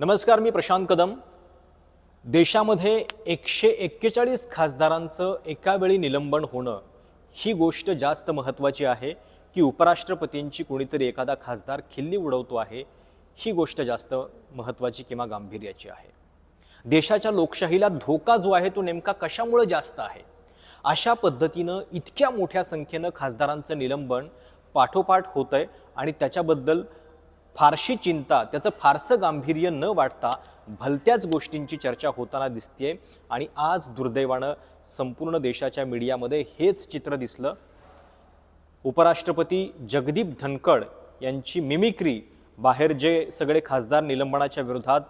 नमस्कार मी प्रशांत कदम. देशामध्ये एकशे एक्केचाळीस खासदारांचं एका वेळी निलंबन होणं ही गोष्ट जास्त महत्त्वाची आहे की उपराष्ट्रपतींची कोणीतरी एखादा खासदार खिल्ली उडवतो आहे ही गोष्ट जास्त महत्त्वाची किंवा गांभीर्याची आहे. देशाच्या लोकशाहीला धोका जो आहे तो नेमका कशामुळं जास्त आहे? अशा पद्धतीनं इतक्या मोठ्या संख्येनं खासदारांचं निलंबन पाठोपाठ होत आहे आणि त्याच्याबद्दल फारशी चिंता त्याचं फारसं गांभीर्य न वाटता भलत्याच गोष्टींची चर्चा होताना दिसते आणि आज दुर्दैवानं संपूर्ण देशाच्या मीडियामध्ये हेच चित्र दिसलं. उपराष्ट्रपती जगदीप धनकड यांची मिमिक्री बाहेर जे सगळे खासदार निलंबनाच्या विरोधात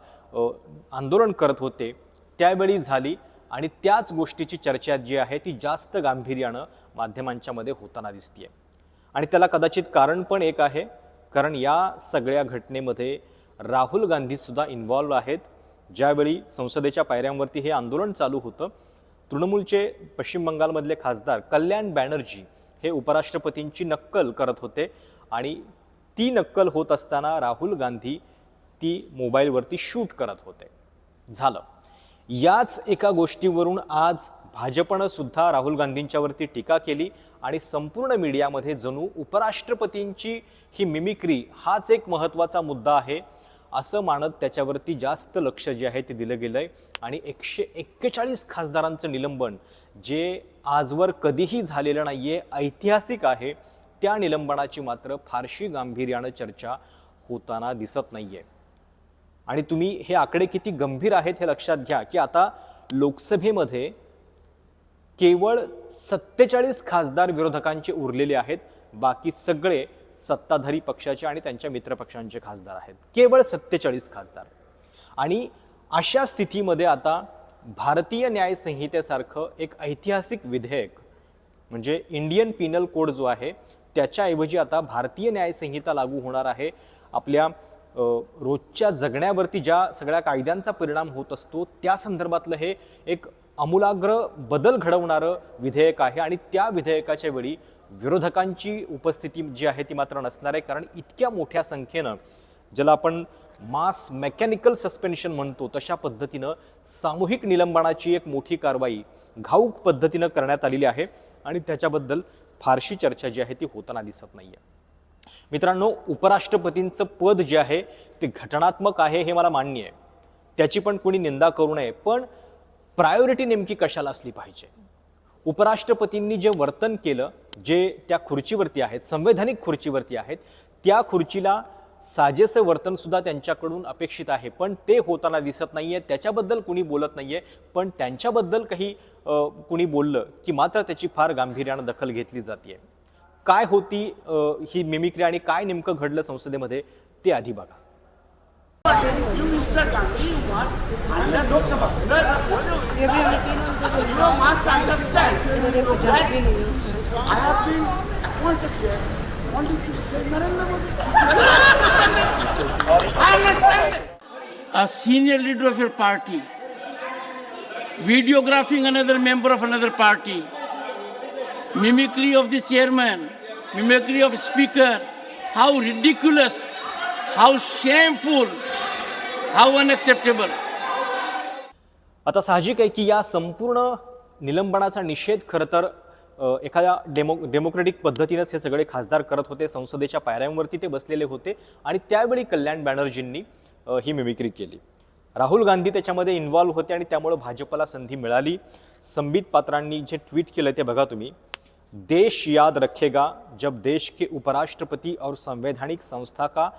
आंदोलन करत होते त्यावेळी झाली. आणि त्याच गोष्टीची चर्चा जी आहे ती जास्त गांभीर्यानं माध्यमांच्यामध्ये होताना दिसते आणि त्याला कदाचित कारण पण एक आहे. कारण या सगळ्या घटनेमध्ये राहुल गांधीसुद्धा इन्व्हॉल्व आहेत. ज्यावेळी संसदेच्या पायऱ्यांवरती हे आंदोलन चालू होतं तृणमूलचे पश्चिम बंगालमधले खासदार कल्याण बॅनर्जी हे उपराष्ट्रपतींची नक्कल करत होते आणि ती नक्कल होत असताना राहुल गांधी ती मोबाईलवरती शूट करत होते. झालं. याच एका गोष्टीवरून आज भाजपनं सुद्धा राहुल गांधींच्यावरती टीका केली आणि संपूर्ण मीडियामध्ये जणू उपराष्ट्रपतींची ही मिमिक्री हाच एक महत्त्वाचा मुद्दा आहे असं मानत त्याच्यावरती जास्त लक्ष जे आहे ते दिलं गेलं आहे आणि एकशे एक्केचाळीस खासदारांचं निलंबन जे आजवर कधीही झालेलं नाही आहे ऐतिहासिक आहे त्या निलंबनाची मात्र फारशी गांभीर्यानं चर्चा होताना दिसत नाही आहे आणि तुम्ही हे आकडे किती गंभीर आहेत हे लक्षात घ्या की आता लोकसभेमध्ये केवळ सत्तेचाळीस खासदार विरोधकांचे उरलेले आहेत बाकी सगळे सत्ताधारी पक्षाचे आणि त्यांच्या मित्रपक्षांचे खासदार आहेत. केवळ सत्तेचाळीस खासदार. आणि अशा स्थितीमध्ये आता भारतीय न्यायसंहितेसारखं एक ऐतिहासिक विधेयक म्हणजे इंडियन पिनल कोड जो आहे त्याच्याऐवजी आता भारतीय न्यायसंहिता लागू होणार आहे. आपल्या रोजच्या जगण्यावरती ज्या सगळ्या कायद्यांचा परिणाम होत असतो त्या संदर्भातलं हे एक आमूलाग्र बदल घडवणारं विधेयक आहे आणि त्या विधेयकाच्या वेळी विरोधकांची उपस्थिती जी आहे ती मात्र नसणार आहे. कारण इतक्या मोठ्या संख्येनं ज्याला आपण मास मेकॅनिकल सस्पेन्शन म्हणतो तशा पद्धतीनं सामूहिक निलंबनाची एक मोठी कारवाई घाऊक पद्धतीनं करण्यात आलेली आहे आणि त्याच्याबद्दल फारशी चर्चा जी आहे ती होताना दिसत नाही आहे मित्रांनो उपराष्ट्रपतींचं पद जे आहे ते घटनात्मक आहे हे मला मान्य आहे. त्याची पण कोणी निंदा करू नये. पण प्रायोरिटी नेमकी कशाला असली पाहिजे? उपराष्ट्रपतींनी जे वर्तन केलं जे त्या खुर्चीवरती आहेत संवैधानिक खुर्चीवरती आहेत त्या खुर्चीला साजेसं वर्तनसुद्धा त्यांच्याकडून अपेक्षित आहे. पण ते होताना दिसत नाही आहे त्याच्याबद्दल कुणी बोलत नाही आहे पण त्यांच्याबद्दल काही कुणी बोललं की मात्र त्याची फार गांभीर्यानं दखल घेतली जाते काय होती ही मिमिक्री आणि काय नेमकं घडलं संसदेमध्ये ते आधी बघा. You, must understand. I have been appointed here only to say Narendra Modi. I understand. A senior leader of your party, videographing another member of another party, mimicry of the chairman, mimicry of speaker, how ridiculous, how shameful, how unacceptable आता साहजिक आहे की या संपूर्ण निलंबनाचा निषेध खरं तर एखाद्या डेमो डेमोक्रेटिक पद्धतीनंच हे सगळे खासदार करत होते संसदेच्या पायऱ्यांवरती ते बसलेले होते आणि त्यावेळी कल्याण बॅनर्जींनी ही मिमिक्री केली. राहुल गांधी त्याच्यामध्ये इन्व्हॉल्व्ह होते आणि त्यामुळं भाजपला संधी मिळाली. संबित पात्रांनी जे ट्विट केलं ते बघा तुम्ही. देश याद रखेगा जब देश के उपराष्ट्रपति और संवैधानिक संस्था का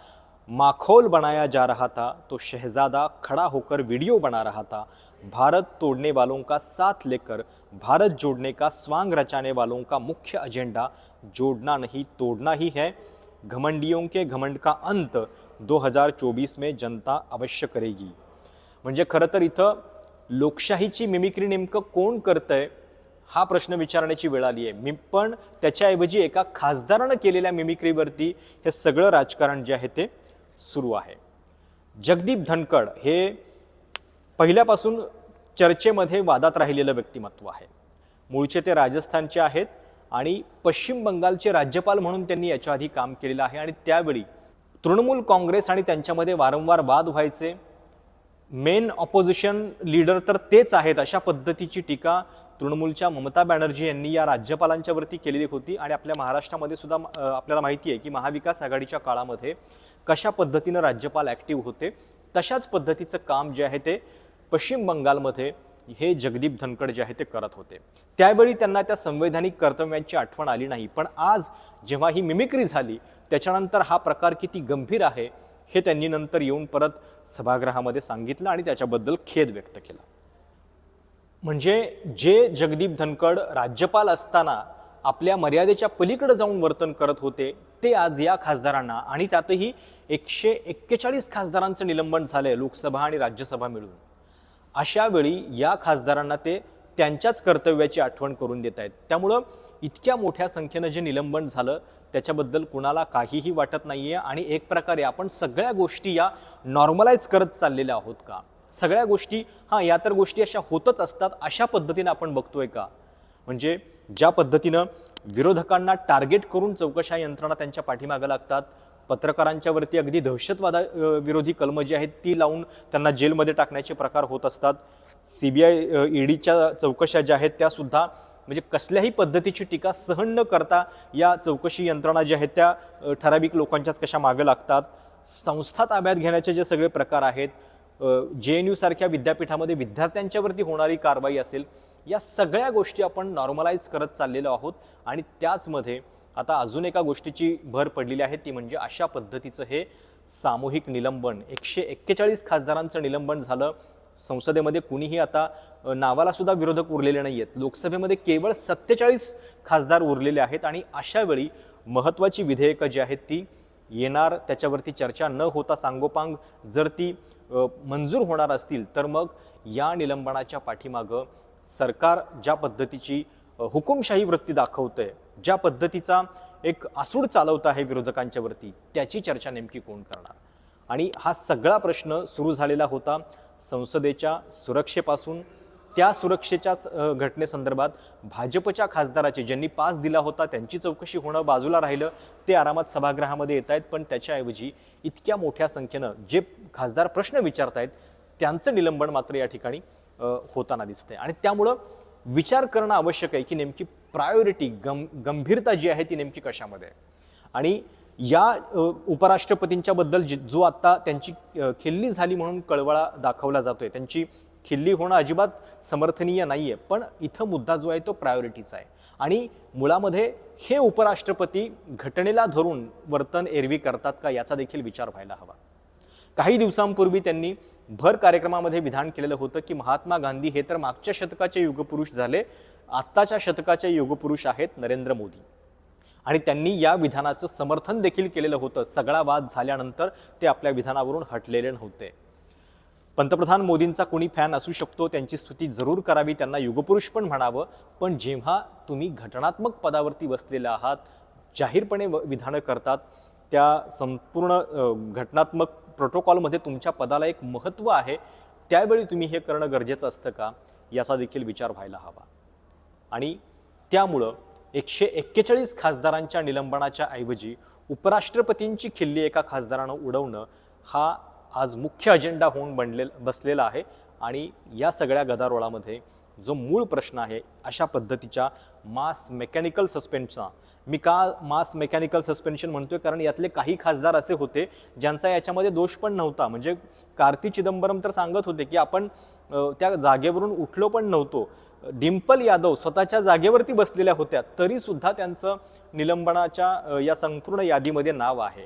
माखौल बनाया जा रहा था तो शहजादा खड़ा होकर वीडियो बना रहा था। भारत तोड़ने वालों का साथ लेकर भारत जोड़ने का स्वांग रचाने वालों का मुख्य एजेंडा जोड़ना नहीं तोड़ना ही है। घमंडियों के घमंड का अंत 2024 में जनता अवश्य करेगी। म्हणजे खरं तर इथं लोकशाहीची मिमिक्री नेमकं कोण करतंय हा प्रश्न विचारण्याची वेळ आली आहे. मी पण त्याच्याऐवजी एका खासदारानं केलेल्या मिमिक्रीवरती हे सगळं राजकारण जे आहे ते सुरू आहे. जगदीप धनकड हे पहिल्यापासून चर्चेमध्ये वादात राहिलेलं व्यक्तिमत्व आहे. मूळचे ते राजस्थानचे आहेत आणि पश्चिम बंगालचे राज्यपाल म्हणून त्यांनी याच्या आधी काम केलेलं आहे आणि त्यावेळी तृणमूल काँग्रेस आणि त्यांच्यामध्ये वारंवार वाद व्हायचे. मेन ऑपोजिशन लीडर तर तेच आहेत अशा पद्धतीची टीका तृणमूलच्या ममता बॅनर्जी यांनी या राज्यपालांच्यावरती केलेली होती आणि आपल्या महाराष्ट्रामध्ये सुद्धा आपल्याला माहिती आहे की महाविकास आघाडीच्या काळामध्ये कशा पद्धतीनं राज्यपाल ॲक्टिव्ह होते तशाच पद्धतीचं काम जे आहे ते पश्चिम बंगालमध्ये हे जगदीप धनखड जे आहे ते करत होते. त्यावेळी त्यांना त्या संवैधानिक कर्तव्यांची आठवण आली नाही पण आज जेव्हा ही मिमिक्री झाली त्याच्यानंतर हा प्रकार किती गंभीर आहे हे त्यांनी नंतर येऊन परत सभागृहामध्ये सांगितलं आणि त्याच्याबद्दल खेद व्यक्त केला. म्हणजे जे जगदीप धनखड राज्यपाल असताना आपल्या मर्यादेच्या पलीकडे जाऊन वर्तन करत होते ते आज या खासदारांना आणि त्यातही एकशे एक्केचाळीस खासदारांचं निलंबन झालंय लोकसभा आणि राज्यसभा मिळून. अशा वेळी या खासदारांना ते त्यांच्याच कर्तव्याची आठवण करून देत आहेत. त्यामुळं इतक्या मोठ्या संख्येनं जे निलंबन झालं त्याच्याबद्दल कुणाला काहीही वाटत नाही आहे आणि एक प्रकारे आपण सगळ्या गोष्टी या नॉर्मलाइज करत चाललेल्या आहोत का? सगळ्या गोष्टी हां या तर गोष्टी अशा होतच असतात अशा पद्धतीनं आपण बघतोय का? म्हणजे ज्या पद्धतीनं विरोधकांना टार्गेट करून चौकशा यंत्रणा त्यांच्या पाठीमागं लागतात पत्रकारांच्यावरती अगदी दहशतवादा विरोधी कलमं जी आहेत ती लावून त्यांना जेलमध्ये टाकण्याचे प्रकार होत असतात. सी बी आय ईडीच्या चौकशा ज्या आहेत त्यासुद्धा म्हणजे कसल्याही पद्धतीची टीका सहन न करता या चौकशी यंत्रणा ज्या आहेत त्या ठराविक लोकांच्याच कशा मागं लागतात. संस्था ताब्यात घेण्याचे जे सगळे प्रकार आहेत जे एन यूसारख्या विद्यापीठामध्ये विद्यार्थ्यांच्यावरती होणारी कारवाई असेल या सगळ्या गोष्टी आपण नॉर्मलाइज करत चाललेलो आहोत आणि त्याचमध्ये आता अजून एका गोष्टीची भर पडलेली आहे ती म्हणजे अशा पद्धतीचं हे सामूहिक निलंबन एकशे एक्केचाळीस खासदारांचं निलंबन झालं. संसदेमध्ये कुणीही आता नावाला सुद्धा विरोधक उरलेले नाही आहेत लोकसभेमध्ये केवळ सत्तेचाळीस खासदार उरलेले आहेत आणि अशा वेळी महत्त्वाची विधेयकं जी आहेत ती येणार त्याच्यावरती चर्चा न होता सांगोपांग जर ती मंजूर होणार असतील तर मग या निलंबनाच्या पाठीमागं सरकार ज्या पद्धतीची हुकुमशाही वृत्ती दाखवतंय ज्या पद्धतीचा एक आसूड चालवत आहे विरोधकांच्यावरती त्याची चर्चा नेमकी कोण करणार? आणि हा सगळा प्रश्न सुरू झालेला होता संसदेच्या सुरक्षेपासून. त्या सुरक्षेच्याच घटनेसंदर्भात भाजपच्या खासदाराची ज्यांनी पास दिला होता त्यांची चौकशी होणं बाजूला राहिलं ते आरामात सभागृहामध्ये येत आहेत पण त्याच्याऐवजी इतक्या मोठ्या संख्येनं जे खासदार प्रश्न विचारत आहेत त्यांचं निलंबन मात्र या ठिकाणी होताना दिसतंय. आणि त्यामुळं विचार करणं आवश्यक आहे की नेमकी प्रायोरिटी गं गंभीरता जी आहे ती नेमकी कशामध्ये आहे? आणि या उपराष्ट्रपतींच्याबद्दल उपराष्ट्रपतींच्या बद्दल जी- जो आता त्यांची खिल्ली झाली म्हणून कळवळा दाखवला जातोय त्यांची खिल्ली होणं अजिबात समर्थनीय नाही आहे पण इथं मुद्दा जो आहे तो प्रायोरिटीचा आहे. आणि मुळामध्ये हे उपराष्ट्रपती घटनेला धरून वर्तन एरवी करतात का याचा देखील विचार व्हायला हवा. काही दिवसांपूर्वी त्यांनी भर कार्यक्रमामध्ये विधान केलेलं होतं की महात्मा गांधी हे तर मागच्या शतकाचे युगपुरुष झाले आत्ताच्या शतकाचे युगपुरुष आहेत नरेंद्र मोदी. आणि त्यांनी या विधानाचं समर्थन देखील केलेलं होतं. सगळा वाद झाल्यानंतर ते आपल्या विधानावरून हटलेले नव्हते. पंतप्रधान मोदींचा कोणी फॅन असू शकतो त्यांची स्तुती जरूर करावी त्यांना युगपुरुष पण म्हणावं पण जेव्हा तुम्ही घटनात्मक पदावरती बसलेले आहात जाहीरपणे व- विधानं करतात त्या संपूर्ण घटनात्मक प्रोटोकॉलमध्ये तुमच्या पदाला एक महत्त्व आहे त्यावेळी तुम्ही हे करणं गरजेचं असतं का? याचा देखील विचार व्हायला हवा. आणि त्यामुळं एकशे एक्केचाळीस खासदारांच्या निलंबनाच्या ऐवजी उपराष्ट्रपतींची खिल्ली एका खासदारानं उडवणं हा आज मुख्य अजेंडा होऊन बनले बसलेला आहे. आणि या सगळ्या गदारोळामध्ये जो मूळ प्रश्न आहे अशा पद्धतीच्या मास मेकॅनिकल सस्पेन्शनचा. मी का मास मेकॅनिकल सस्पेन्शन म्हणतोय कारण यातले काही खासदार असे होते ज्यांचा याच्यामध्ये दोष पण नव्हता. म्हणजे कार्ती चिदंबरम तर सांगत होते की आपण त्या जागेवरून उठलो पण नव्हतो. डिम्पल यादव स्वतःच्या जागेवरती बसलेल्या होत्या तरीसुद्धा त्यांचं निलंबनाच्या या संपूर्ण यादीमध्ये नाव आहे.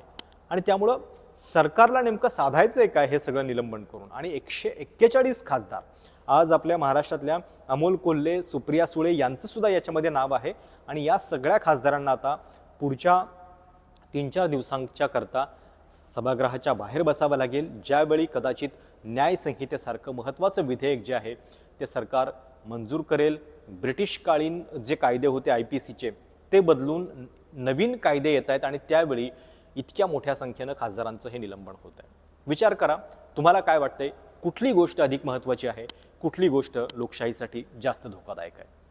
आणि त्यामुळं सरकारला नेमकं साधायचं आहे काय हे सगळं निलंबन करून? आणि एकशे एक्केचाळीस खासदार आज आपल्या महाराष्ट्रातल्या अमोल कोल्हे सुप्रिया सुळे यांचं सुद्धा याच्यामध्ये नाव आहे. आणि या सगळ्या खासदारांना आता पुढच्या तीन चार दिवसांच्या करता सभागृहाच्या बाहेर बसावं लागेल. ज्यावेळी कदाचित न्यायसंहितेसारखं महत्त्वाचं विधेयक जे आहे ते सरकार मंजूर करेल. ब्रिटिशकालीन जे कायदे होते आय पी सीचे ते बदलून नवीन कायदे येत आहेत. आणि त्यावेळी इतक्या मोठ्या संख्येनं खासदारांचं हे निलंबन होत आहे. विचार करा तुम्हाला काय वाटतंय? कुठली गोष्ट अधिक महत्त्वाची आहे? कुठली गोष्ट लोकशाहीसाठी जास्त धोकादायक आहे?